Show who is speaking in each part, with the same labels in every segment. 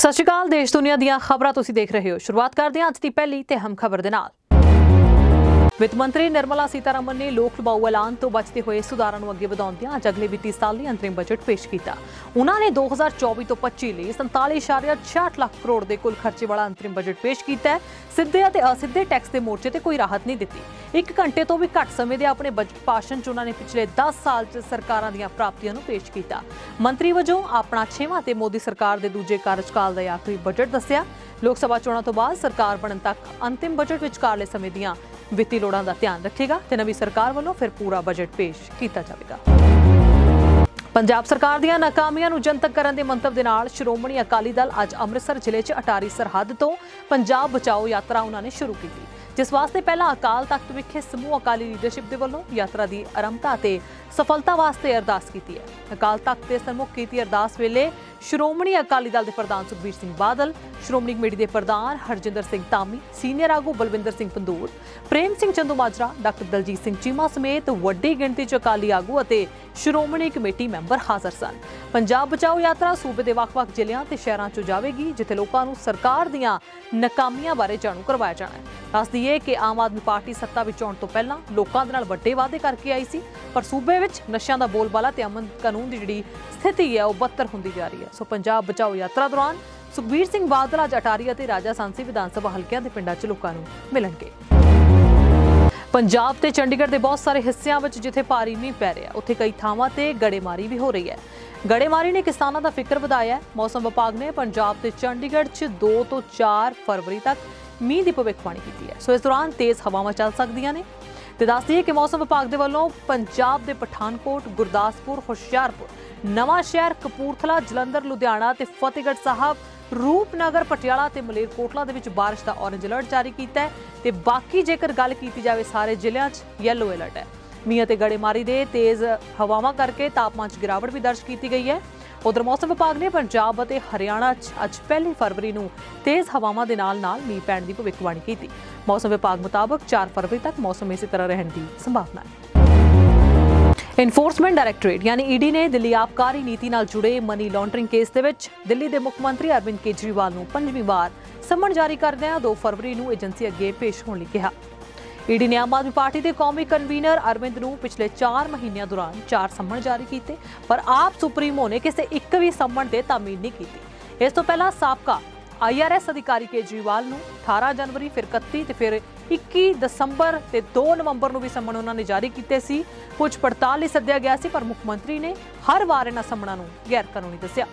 Speaker 1: ਸਤਿ ਸ਼੍ਰੀ ਅਕਾਲ, ਦੇਸ਼ ਦੁਨੀਆ ਦੀਆਂ ਖਬਰਾਂ ਤੁਸੀਂ ਦੇਖ ਰਹੇ ਹੋ। ਸ਼ੁਰੂਆਤ ਕਰਦੇ ਹਾਂ ਅੱਜ ਦੀ ਪਹਿਲੀ ਤੇ ਹਮ ਖਬਰ ਦੇ ਨਾਲ। ਵਿੱਤ ਮੰਤਰੀ ਨਿਰਮਲਾ ਸੀਤਾਰਮਨ ਨੇ ਲੋਕ ਲੁਭਾਊ ਐਲਾਨ ਤੋਂ ਬਚਦੇ ਹੋਏ ਸੁਧਾਰਾਂ ਨੂੰ ਅੱਗੇ ਵਧਾਉਂਦਿਆਂ ਅੱਜ ਅਗਲੇ ਵਿੱਤੀ ਸਾਲ ਲਈ ਅੰਤਰਿਮ ਬਜਟ ਪੇਸ਼ ਕੀਤਾ। ਉਹਨਾਂ ਨੇ 2024 ਤੋਂ 25 ਲਈ 47.66 ਲੱਖ ਕਰੋੜ ਦੇ ਕੁੱਲ ਖਰਚੇ ਵਾਲਾ ਅੰਤਰਿਮ ਬਜਟ ਪੇਸ਼ ਕੀਤਾ ਸਿੱਧੇ ਅਤੇ ਅਸਿੱਧੇ ਟੈਕਸ ਦੇ ਮੋਰਚੇ ਤੇ ਕੋਈ ਰਾਹਤ ਨਹੀਂ ਦਿੱਤੀ। ਇੱਕ ਘੰਟੇ ਤੋਂ ਵੀ ਘੱਟ ਸਮੇਂ ਦੇ ਆਪਣੇ ਬਜਟ ਭਾਸ਼ਣ 'ਚ ਉਹਨਾਂ ਨੇ ਪਿਛਲੇ 10 ਸਾਲ 'ਚ ਸਰਕਾਰਾਂ ਦੀਆਂ ਪ੍ਰਾਪਤੀਆਂ ਨੂੰ ਪੇਸ਼ ਕੀਤਾ। ਮੰਤਰੀ ਵਜੋਂ ਆਪਣਾ 6ਵਾਂ ਤੇ ਮੋਦੀ ਸਰਕਾਰ ਦੇ ਦੂਜੇ ਕਾਰਜਕਾਲ ਦਾ ਆਖਰੀ ਬਜਟ ਦੱਸਿਆ। ਲੋਕ ਸਭਾ ਚੋਣਾਂ ਤੋਂ ਬਾਅਦ ਸਰਕਾਰ ਬਣਨ ਤੱਕ ਅੰਤਿਮ ਬਜਟ ਵਿਚਕਾਰਲੇ ਸਮੇਂ ਦੀਆਂ ਵਿੱਤੀ ਲੋੜਾਂ ਦਾ ਧਿਆਨ ਰੱਖੇਗਾ ਤੇ ਨਵੀਂ ਸਰਕਾਰ ਵੱਲੋਂ ਫਿਰ ਪੂਰਾ ਬਜਟ ਪੇਸ਼ ਕੀਤਾ ਜਾਵੇਗਾ। ਪੰਜਾਬ ਸਰਕਾਰ ਦੀਆਂ ਨਾਕਾਮੀਆਂ ਨੂੰ ਜਨਤਕ ਕਰਨ ਦੇ ਮੰਤਵ ਦੇ ਨਾਲ ਸ਼੍ਰੋਮਣੀ ਅਕਾਲੀ ਦਲ ਅੱਜ ਅੰਮ੍ਰਿਤਸਰ ਜ਼ਿਲ੍ਹੇ 'ਚ ਅਟਾਰੀ ਸਰਹੱਦ ਤੋਂ ਪੰਜਾਬ ਬਚਾਓ ਯਾਤਰਾ ਉਹਨਾਂ ਨੇ ਸ਼ੁਰੂ ਕੀਤੀ। ਜਿਸ ਵਾਸਤੇ ਪਹਿਲਾਂ ਅਕਾਲ ਤਖਤ ਵਿਖੇ ਸਮੂਹ ਅਕਾਲੀ ਲੀਡਰਸ਼ਿਪ ਦੇ ਵੱਲੋਂ ਯਾਤਰਾ ਦੀ ਆਰੰਭਤਾ ਤੇ ਸਫਲਤਾ ਵਾਸਤੇ ਅਰਦਾਸ ਕੀਤੀ ਹੈ। ਅਕਾਲ ਤਖਤ ਦੇ ਸਨਮੁਖ ਕੀਤੀ ਅਰਦਾਸ ਵੇਲੇ ਸ਼੍ਰੋਮਣੀ ਅਕਾਲੀ ਦਲ ਦੇ ਪ੍ਰਧਾਨ ਸੁਖਬੀਰ ਸਿੰਘ ਬਾਦਲ, ਸ਼੍ਰੋਮਣੀ ਕਮੇਟੀ ਦੇ ਪ੍ਰਧਾਨ ਹਰਜਿੰਦਰ ਸਿੰਘ ਧਾਮੀ, ਸੀਨੀਅਰ ਆਗੂ ਬਲਵਿੰਦਰ ਸਿੰਘ ਪੰਦੂਰ, ਪ੍ਰੇਮ ਸਿੰਘ ਚੰਦੂ ਮਾਜਰਾ ਡਾਕਟਰ ਦਲਜੀਤ ਸਿੰਘ ਚੀਮਾ ਸਮੇਤ ਵੱਡੀ ਗਿਣਤੀ 'ਚ ਅਕਾਲੀ ਆਗੂ ਅਤੇ ਸ਼੍ਰੋਮਣੀ ਕਮੇਟੀ ਮੈਂਬਰ ਹਾਜ਼ਰ ਸਨ। ਪੰਜਾਬ ਬਚਾਓ ਯਾਤਰਾ ਸੂਬੇ ਦੇ ਵੱਖ-ਵੱਖ ਜ਼ਿਲ੍ਹਿਆਂ ਤੇ ਸ਼ਹਿਰਾਂ 'ਚ ਜਾਵੇਗੀ, ਜਿੱਥੇ ਲੋਕਾਂ ਨੂੰ ਸਰਕਾਰ ਦੀਆਂ ਨਾਕਾਮੀਆਂ ਬਾਰੇ ਜਾਣੂ ਕਰਵਾਇਆ ਜਾਣਾ ਹੈ। ਦੱਸ ਦਈਏ ਕਿ ਆਮ ਆਦਮੀ ਪਾਰਟੀ ਸੱਤਾ ਵਿੱਚ ਆਉਣ ਤੋਂ ਪਹਿਲਾਂ ਲੋਕਾਂ ਦੇ ਨਾਲ ਵੱਡੇ ਵਾਅਦੇ ਕਰਕੇ ਆਈ ਸੀ, ਪਰ ਸੂਬੇ ਵਿੱਚ ਨਸ਼ਿਆਂ ਦਾ ਬੋਲਬਾਲਾ ਤੇ ਅਮਨ ਕਾਨੂੰਨ ਦੀ ਜਿਹੜੀ ਸਥਿਤੀ ਹੈ, ਉਹ ਬੱਤਰ ਹੁੰਦੀ ਜਾ ਰਹੀ ਹੈ। ਸੋ ਪੰਜਾਬ ਬਚਾਓ ਯਾਤਰਾ ਦੌਰਾਨ ਸੁਖਬੀਰ ਸਿੰਘ ਬਾਦਲ ਅੱਜ ਅਟਾਰੀ ਅਤੇ ਰਾਜਾ ਸਾਂਸੀ ਵਿਧਾਨ ਸਭਾ ਹਲਕਿਆਂ ਦੇ ਪਿੰਡਾਂ 'ਚ ਲੋਕਾਂ ਨੂੰ ਮਿਲਣਗੇ। ਪੰਜਾਬ ਤੇ ਚੰਡੀਗੜ੍ਹ ਦੇ ਬਹੁਤ ਸਾਰੇ ਹਿੱਸਿਆਂ ਵਿੱਚ ਜਿੱਥੇ ਭਾਰੀ ਮੀਂਹ ਪੈ ਰਿਹਾ, ਉੱਥੇ ਕਈ ਥਾਵਾਂ ਤੇ ਗੜੇਮਾਰੀ ਵੀ ਹੋ ਰਹੀ ਹੈ। ਗੜੇਮਾਰੀ ਨੇ ਕਿਸਾਨਾਂ ਦਾ ਫਿਕਰ ਵਧਾਇਆ ਹੈ। ਮੌਸਮ ਵਿਭਾਗ ਨੇ ਪੰਜਾਬ ਤੇ ਚੰਡੀਗੜ੍ਹ 'ਚ 2 ਤੋਂ 4 ਫਰਵਰੀ ਤੱਕ ਮੀਂਹ ਦੀ ਭਵਿੱਖਬਾਣੀ ਕੀਤੀ ਹੈ। ਸੋ ਇਸ ਦੌਰਾਨ ਤੇਜ਼ ਹਵਾਵਾਂ ਚੱਲ ਸਕਦੀਆਂ ਨੇ। ਤੇ ਦੱਸ ਦਈਏ ਕਿ ਮੌਸਮ ਵਿਭਾਗ ਦੇ ਵੱਲੋਂ ਪੰਜਾਬ ਦੇ ਪਠਾਨਕੋਟ, ਗੁਰਦਾਸਪੁਰ, ਹੁਸ਼ਿਆਰਪੁਰ ਨਵਾਂ ਸ਼ਹਿਰ ਕਪੂਰਥਲਾ, ਜਲੰਧਰ, ਲੁਧਿਆਣਾ ਤੇ ਫਤਿਹਗੜ੍ਹ ਸਾਹਿਬ ਰੂਪਨਗਰ, ਪਟਿਆਲਾ ਤੇ ਮਲੇਰਕੋਟਲਾ ਦੇ ਵਿੱਚ ਬਾਰਿਸ਼ ਦਾ ਔਰੰਜ ਅਲਰਟ ਜਾਰੀ ਕੀਤਾ ਹੈ ਤੇ ਬਾਕੀ ਜੇਕਰ ਗੱਲ ਕੀਤੀ ਜਾਵੇ ਸਾਰੇ ਜ਼ਿਲ੍ਹਿਆਂ 'ਚ ਯੈਲੋ ਅਲਰਟ ਹੈ। ਮੀਂਹ ਅਤੇ ਗੜੇਮਾਰੀ ਦੇ ਤੇਜ਼ ਹਵਾਵਾਂ ਕਰਕੇ ਤਾਪਮਾਨ 'ਚ ਗਿਰਾਵਟ ਵੀ ਦਰਜ ਕੀਤੀ ਗਈ ਹੈ। ਉਧਰ ਮੌਸਮ ਵਿਭਾਗ ਨੇ ਪੰਜਾਬ ਅਤੇ ਹਰਿਆਣਾ 'ਚ ਅੱਜ ਪਹਿਲੀ ਫਰਵਰੀ ਨੂੰ ਤੇਜ਼ ਹਵਾਵਾਂ ਦੇ ਨਾਲ-ਨਾਲ ਮੀਂਹ ਪੈਣ ਦੀ ਭਵਿੱਖਬਾਣੀ ਕੀਤੀ। ਮੌਸਮ ਵਿਭਾਗ ਮੁਤਾਬਕ 4 ਫਰਵਰੀ ਤੱਕ ਮੌਸਮ ਇਸੇ ਤਰ੍ਹਾਂ ਰਹਿਣ ਦੀ ਸੰਭਾਵਨਾ ਹੈ। ਇਨਫੋਰਸਮੈਂਟ ਡਾਇਰੈਕਟੋਰੇਟ ਯਾਨੀ ਈਡੀ ਨੇ ਦਿੱਲੀ ਆਬਕਾਰੀ ਨੀਤੀ ਨਾਲ ਜੁੜੇ ਮਨੀ ਲਾਂਡਰਿੰਗ ਕੇਸ ਦੇ ਵਿੱਚ ਦਿੱਲੀ ਦੇ ਮੁੱਖ ਮੰਤਰੀ ਅਰਵਿੰਦ ਕੇਜਰੀਵਾਲ ਨੂੰ ਪੰਜਵੀਂ ਵਾਰ ਸਮਨ ਜਾਰੀ ਕਰਦਿਆਂ 2 ਫਰਵਰੀ ਨੂੰ ਏਜੰਸੀ ਅੱਗੇ ਪੇਸ਼ ਹੋਣ ਲਈ ਕਿਹਾ। ਈਡੀ ਨੇ ਆਮ ਆਦਮੀ ਪਾਰਟੀ ਦੇ ਕੌਮੀ ਕਨਵੀਨਰ ਅਰਵਿੰਦ ਨੂੰ ਪਿਛਲੇ 4 ਮਹੀਨਿਆਂ ਦੌਰਾਨ 4 ਸੰਮਣ ਜਾਰੀ ਕੀਤੇ, ਪਰ ਆਪ ਸੁਪਰੀਮੋ ਨੇ ਕਿਸੇ ਇੱਕ ਵੀ ਸੰਮਣ ਤੇ ਤਾਮੀਲ ਨਹੀਂ ਕੀਤੀ। ਇਸ ਤੋਂ ਪਹਿਲਾਂ ਸਾਬਕਾ ਆਈਆਰਐਸ ਅਧਿਕਾਰੀ ਕੇਜਰੀਵਾਲ ਨੂੰ 18 ਜਨਵਰੀ ਫਿਰ 31 ਤੇ ਫਿਰ 21 ਦਸੰਬਰ ਤੇ 2 ਨਵੰਬਰ ਨੂੰ ਵੀ ਸੰਮਣ ਉਹਨਾਂ ਨੇ ਜਾਰੀ ਕੀਤੇ ਸੀ। ਕੁਝ ਪੜਤਾਲ ਲਈ ਸੱਦਿਆ ਗਿਆ ਸੀ, ਪਰ ਮੁੱਖ ਮੰਤਰੀ ਨੇ ਹਰ ਵਾਰ ਇਹਨਾਂ ਸੰਮਣਾਂ ਨੂੰ ਗੈਰ ਕਾਨੂੰਨੀ ਦੱਸਿਆ।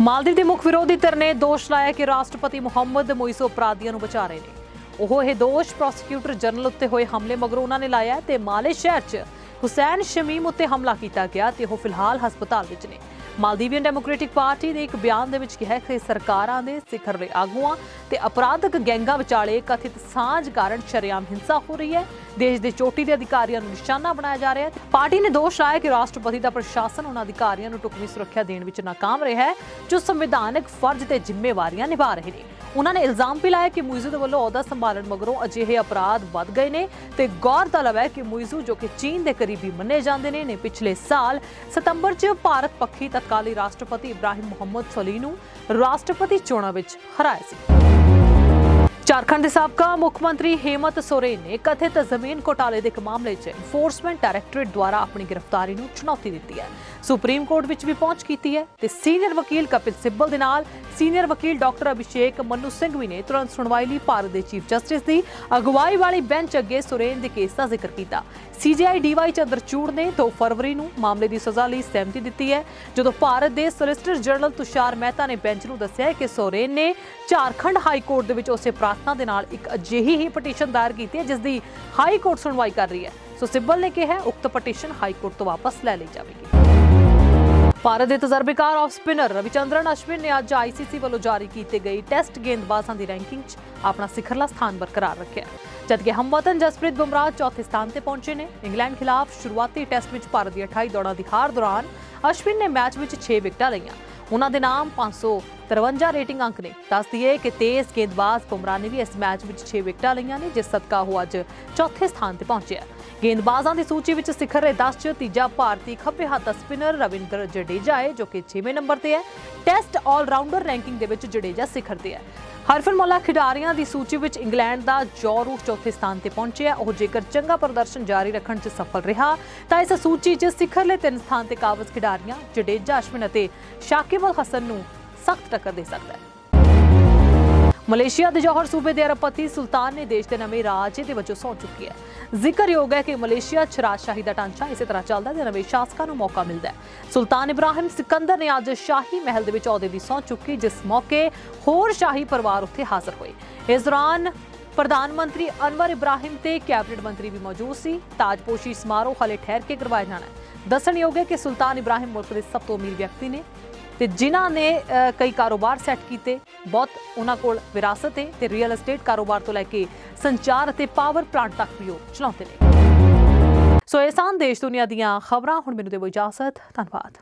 Speaker 1: ਮਾਲਦੀਵ ਦੇ ਮੁੱਖ ਵਿਰੋਧੀ ਧਿਰ ਨੇ ਦੋਸ਼ ਲਾਇਆ ਕਿ ਰਾਸ਼ਟਰਪਤੀ ਮੁਹੰਮਦ ਮੋਇਸੋ ਅਪਰਾਧੀਆਂ ਨੂੰ ਬਚਾ ਰਹੇ ਨੇ। ਉਹ ਇਹ ਦੋਸ਼ ਪ੍ਰੋਸੀਕਿਊਟਰ ਜਨਰਲ ਉੱਤੇ ਹੋਏ ਹਮਲੇ ਮਗਰੋਂ ਉਹਨਾਂ ਨੇ ਲਾਇਆ ਤੇ ਮਾਲੇ ਸ਼ਹਿਰ 'ਚ ਹੁਸੈਨ ਸ਼ਮੀਮ ਉੱਤੇ ਹਮਲਾ ਕੀਤਾ ਗਿਆ ਤੇ ਉਹ ਫਿਲਹਾਲ ਹਸਪਤਾਲ ਵਿੱਚ ਨੇ। ਮਾਲਦੀਵੀਅਨ ਡੈਮੋਕ੍ਰੈਟਿਕ ਪਾਰਟੀ ਨੇ ਇੱਕ ਬਿਆਨ ਦੇ ਵਿੱਚ ਕਿਹਾ ਕਿ ਸਰਕਾਰਾਂ ਦੇ ਸਿਖਰਲੇ ਆਗੂਆਂ ਤੇ ਅਪਰਾਧਕ ਗੈਂਗਾਂ ਵਿਚਾਲੇ ਕਥਿਤ ਸਾਂਝ ਕਾਰਨ ਸ਼ਰੇਆਮ ਹਿੰਸਾ ਹੋ ਰਹੀ ਹੈ। ਦੇਸ਼ ਦੇ ਚੋਟੀ ਦੇ ਅਧਿਕਾਰੀਆਂ ਨੂੰ ਨਿਸ਼ਾਨਾ ਬਣਾਇਆ ਜਾ ਰਿਹਾ ਹੈ। ਪਾਰਟੀ ਨੇ ਦੋਸ਼ ਲਾਇਆ ਕਿ ਰਾਸ਼ਟਰਪਤੀ ਦਾ ਪ੍ਰਸ਼ਾਸਨ ਉਹਨਾਂ ਅਧਿਕਾਰੀਆਂ ਨੂੰ ਟੁਕਮੀ ਸੁਰੱਖਿਆ ਦੇਣ ਵਿੱਚ ਨਾਕਾਮ ਰਿਹਾ ਹੈ, ਜੋ ਸੰਵਿਧਾਨਕ ਫਰਜ਼ ਤੇ ਜ਼ਿੰਮੇਵਾਰੀਆਂ ਨਿਭਾ ਰਹੇ ਨੇ। ਉਹਨਾਂ ਨੇ ਇਲਜ਼ਾਮ ਵੀ ਲਾਇਆ ਕਿ ਮੁਇਜ਼ੂ ਦੇ ਵੱਲੋਂ ਅਹੁਦਾ ਸੰਭਾਲਣ ਮਗਰੋਂ ਅਜਿਹੇ ਅਪਰਾਧ ਵੱਧ ਗਏ ਨੇ ਤੇ ਗੌਰਤਲਬ ਹੈ ਕਿ ਮੁਇਜ਼ੂ ਜੋ ਕਿ ਚੀਨ ਦੇ ਕਰੀਬੀ ਮੰਨੇ ਜਾਂਦੇ ਨੇ ਨੇ ਪਿਛਲੇ ਸਾਲ ਸਤੰਬਰ 'ਚ ਭਾਰਤ ਪੱਖੀ ਤਤਕਾਲੀ ਰਾਸ਼ਟਰਪਤੀ ਇਬਰਾਹਿਮ ਮੁਹੰਮਦ ਸੋਲੀ ਨੂੰ ਰਾਸ਼ਟਰਪਤੀ ਚੋਣਾਂ ਵਿੱਚ ਹਰਾਇਆ ਸੀ। ਝਾਰਖੰਡ ਦੇ ਸਾਬਕਾ ਮੁੱਖ ਮੰਤਰੀ ਹੇਮਤ ਸੋਰੇਨ ਨੇ ਕਥਿਤ ਜ਼ਮੀਨ ਘੋਟਾਲੇ ਦੇ ਇੱਕ ਮਾਮਲੇ 'ਚ ਇਨਫੋਰਸਮੈਂਟ ਡਾਇਰੈਕਟੋਰੇਟ ਦੁਆਰਾ ਆਪਣੀ ਗ੍ਰਿਫਤਾਰੀ ਨੂੰ ਚੁਣੌਤੀ ਦਿੱਤੀ ਹੈ। ਸੁਪਰੀਮ ਕੋਰਟ ਵਿੱਚ ਵੀ ਪਹੁੰਚ ਕੀਤੀ ਹੈ ਤੇ ਸੀਨੀਅਰ ਵਕੀਲ ਕਪਿਲ ਸਿੱਬਲ ਦੇ ਨਾਲ ਸੀਨੀਅਰ ਵਕੀਲ ਡਾਕਟਰ ਅਭਿਸ਼ੇਕ ਮਨੂ ਸਿੰਘ ਵੀ ਨੇ ਤੁਰੰਤ ਸੁਣਵਾਈ ਲਈ ਭਾਰਤ ਦੇ ਚੀਫ ਜਸਟਿਸ ਦੀ ਅਗਵਾਈ ਵਾਲੀ ਬੈਂਚ ਅੱਗੇ ਸੁਰੇਨ ਦੇ ਕੇਸ ਦਾ ਜ਼ਿਕਰ ਕੀਤਾ। ਸੀਜੀਆਈ ਡੀਵਾਈ ਚੰਦਰਚੂੜ ਨੇ 2 ਫਰਵਰੀ ਨੂੰ ਮਾਮਲੇ ਦੀ ਸਜ਼ਾ ਲਈ ਸਹਿਮਤੀ ਦਿੱਤੀ ਹੈ। ਜਦੋਂ ਭਾਰਤ ਦੇ ਸੋਲਿਸਿਟਰ ਜਨਰਲ ਤੁਸ਼ਾਰ ਮਹਿਤਾ ਨੇ ਬੈਂਚ ਨੂੰ ਦੱਸਿਆ ਕਿ ਸੋਰੇਨ ਨੇ ਝਾਰਖੰਡ ਹਾਈ ਕੋਰਟ ਦੇ ਵਿੱਚ ਉਸੇ ਪ੍ਰਾਰਥਨਾ ਦੇ ਨਾਲ ਇੱਕ ਅਜਿਹੀ ਹੀ ਪਟੀਸ਼ਨ ਦਾਇਰ ਕੀਤੀ ਹੈ, ਜਿਸ ਦੀ ਹਾਈ ਕੋਰਟ ਸੁਣਵਾਈ ਕਰ ਰਹੀ ਹੈ। ਸੋ ਸਿੱਬਲ ਨੇ ਕਿਹਾ ਉਕਤ ਪਟੀਸ਼ਨ ਹਾਈ ਕੋਰਟ ਤੋਂ ਵਾਪਸ ਲੈ ਲਈ ਜਾਵੇਗੀ। ਭਾਰਤ ਦੇ ਤਜਰਬੇਕਾਰ ਆਫ ਸਪਿਨਰ ਰਵਿਚੰਦਰਨ ਅਸ਼ਵਿਨ ਨੇ ਅੱਜ ਆਈਸੀਸੀ ਵੱਲੋਂ ਜਾਰੀ ਕੀਤੀ ਗਈ ਟੈਸਟ ਗੇਂਦਬਾਜ਼ਾਂ ਦੀ ਰੈਂਕਿੰਗ 'ਚ ਆਪਣਾ ਸਿਖਰਲਾ ਸਥਾਨ ਬਰਕਰਾਰ ਰੱਖਿਆ। ਜਦਕਿ ਹਮਵਤਨ ਜਸਪ੍ਰੀਤ ਬੁਮਰਾਹ ਚੌਥੇ ਸਥਾਨ ਤੇ ਪਹੁੰਚੇ ਨੇ। ਇੰਗਲੈਂਡ ਖਿਲਾਫ ਸ਼ੁਰੂਆਤੀ ਟੈਸਟ ਵਿੱਚ ਭਾਰਤ ਦੀ 28 ਦੌੜਾਂ ਦੀ ਹਾਰ ਦੌਰਾਨ ਅਸ਼ਵਿਨ ਨੇ ਮੈਚ ਵਿੱਚ 6 ਵਿਕਟਾਂ ਲਈਆਂ। ਉਹਨਾਂ ਦੇ ਨਾਮ 553 ਰੇਟਿੰਗ ਅੰਕ ਨੇ। ਦੱਸ ਦਈਏ ਕਿ ਤੇਜ਼ ਗੇਂਦਬਾਜ਼ ਬੁਮਰਾਹ ਨੇ ਵੀ ਇਸ ਮੈਚ ਵਿੱਚ 6 ਵਿਕਟਾਂ ਲਈਆਂ ਨੇ, ਜਿਸ ਸਦਕਾ ਉਹ ਅੱਜ ਚੌਥੇ ਸਥਾਨ ਤੇ ਪਹੁੰਚਿਆ ਗੇਂਦਬਾਜ਼ਾਂ ਦੀ ਸੂਚੀ ਵਿੱਚ ਸਿਖਰ ਦੇ 10 ਚ ਤੀਜਾ ਭਾਰਤੀ ਖੱਬੇ ਹੱਥ ਸਪਿਨਰ ਰਵਿੰਦਰ ਜਡੇਜਾ ਹੈ, ਜੋ ਕਿ 6ਵੇਂ ਨੰਬਰ ਤੇ ਹੈ। ਟੈਸਟ ਆਲ-ਰਾਊਂਡਰ ਰੈਂਕਿੰਗ ਦੇ ਵਿੱਚ ਜਡੇਜਾ ਸਿਖਰ ਤੇ ਹੈ। ਹਰਫਨ ਹਰਫਨਮੌਲਾ ਖਿਡਾਰੀਆਂ ਦੀ ਸੂਚੀ ਵਿੱਚ ਇੰਗਲੈਂਡ ਦਾ ਜੋਰੂਫ ਚੌਥੇ ਸਥਾਨ ਤੇ ਪਹੁੰਚਿਆ ਉਹ ਜੇਕਰ ਚੰਗਾ ਪ੍ਰਦਰਸ਼ਨ ਜਾਰੀ ਰੱਖਣ 'ਚ ਸਫਲ ਰਿਹਾ, ਤਾਂ ਇਸ ਸੂਚੀ 'ਚ ਸਿਖਰਲੇ ਤਿੰਨ ਸਥਾਨ ਤੇ ਕਾਬਜ਼ ਖਿਡਾਰੀਆਂ ਜਡੇਜਾ ਅਸ਼ਵਿਨ ਅਤੇ ਸ਼ਾਕਿਬ ਅਲ ਹਸਨ ਨੂੰ ਸਖਤ ਟੱਕਰ ਦੇ ਸਕਦਾ ਹੈ। ਮਲੇਸ਼ੀਆ ਦੇ ਜੌਹਰ ਸੂਬੇ ਦੇ ਅਰਬਪਤੀ ਸੁਲਤਾਨ ਨੇ ਦੇਸ਼ ਦੇ ਨਵੇਂ ਰਾਜੇ ਦੇ ਵਜੋਂ ਸਹੁੰ ਚੁੱਕੀ ਹੈ। ਜ਼ਿਕਰਯੋਗ ਹੈ ਕਿ ਮਲੇਸ਼ੀਆ 'ਚ ਰਾਜਸ਼ਾਹੀ ਦਾ ਢਾਂਚਾ ਇਸੇ ਤਰ੍ਹਾਂ ਚੱਲਦਾ ਹੈ ਤੇ ਨਵੇਂ ਸ਼ਾਸਕਾਂ ਨੂੰ ਮੌਕਾ ਮਿਲਦਾ ਹੈ। ਸੁਲਤਾਨ ਇਬਰਾਹਿਮ ਸਿਕੰਦਰ ਨੇ ਅੱਜ ਸ਼ਾਹੀ ਮਹਿਲ ਦੇ ਵਿੱਚ ਅਹੁਦੇ ਦੀ ਸਹੁੰ ਚੁੱਕੀ, ਜਿਸ ਮੌਕੇ ਹੋਰ ਸ਼ਾਹੀ ਪਰਿਵਾਰ ਉੱਥੇ ਹਾਜ਼ਰ ਹੋਏ। ਇਸ ਦੌਰਾਨ ਪ੍ਰਧਾਨ ਮੰਤਰੀ ਅਨਵਰ ਇਬਰਾਹਿਮ ਤੇ ਕੈਬਨਿਟ ਮੰਤਰੀ ਵੀ ਮੌਜੂਦ ਸੀ। ਤਾਜਪੋਸ਼ੀ ਸਮਾਰੋਹ ਹਲੇ ਠਹਿਰ ਕੇ ਕਰਵਾਇਆ ਜਾਣਾ। ਹੈ ਦੱਸਣਯੋਗ ਹੈ ਕਿ ਸੁਲਤਾਨ ਇਬਰਾਹਿਮ ਮੁਲਕ ਦੇ ਸਭ ਤੋਂ ਅਮੀਰ ਵਿਅਕਤੀ ਨੇ ਤੇ ਜਿਨ੍ਹਾਂ ਨੇ ਕਈ ਕਾਰੋਬਾਰ ਸੈੱਟ ਕੀਤੇ, ਬਹੁਤ ਉਹਨਾਂ ਕੋਲ ਵਿਰਾਸਤ ਹੈ ਤੇ ਰੀਅਲ ਏਸਟੇਟ ਕਾਰੋਬਾਰ ਤੋਂ ਲੈ ਕੇ ਸੰਚਾਰ ਅਤੇ ਪਾਵਰ ਪਲਾਂਟ ਤੱਕ ਵੀ ਉਹ ਚਲਾਉਂਦੇ ਨੇ। ਸੋ ਇਹ ਸਨ ਦੇਸ਼ ਦੁਨੀਆ ਦੀਆਂ ਖਬਰਾਂ, ਹੁਣ ਮੈਨੂੰ ਦੇਵੋ ਇਜਾਜ਼ਤ, ਧੰਨਵਾਦ।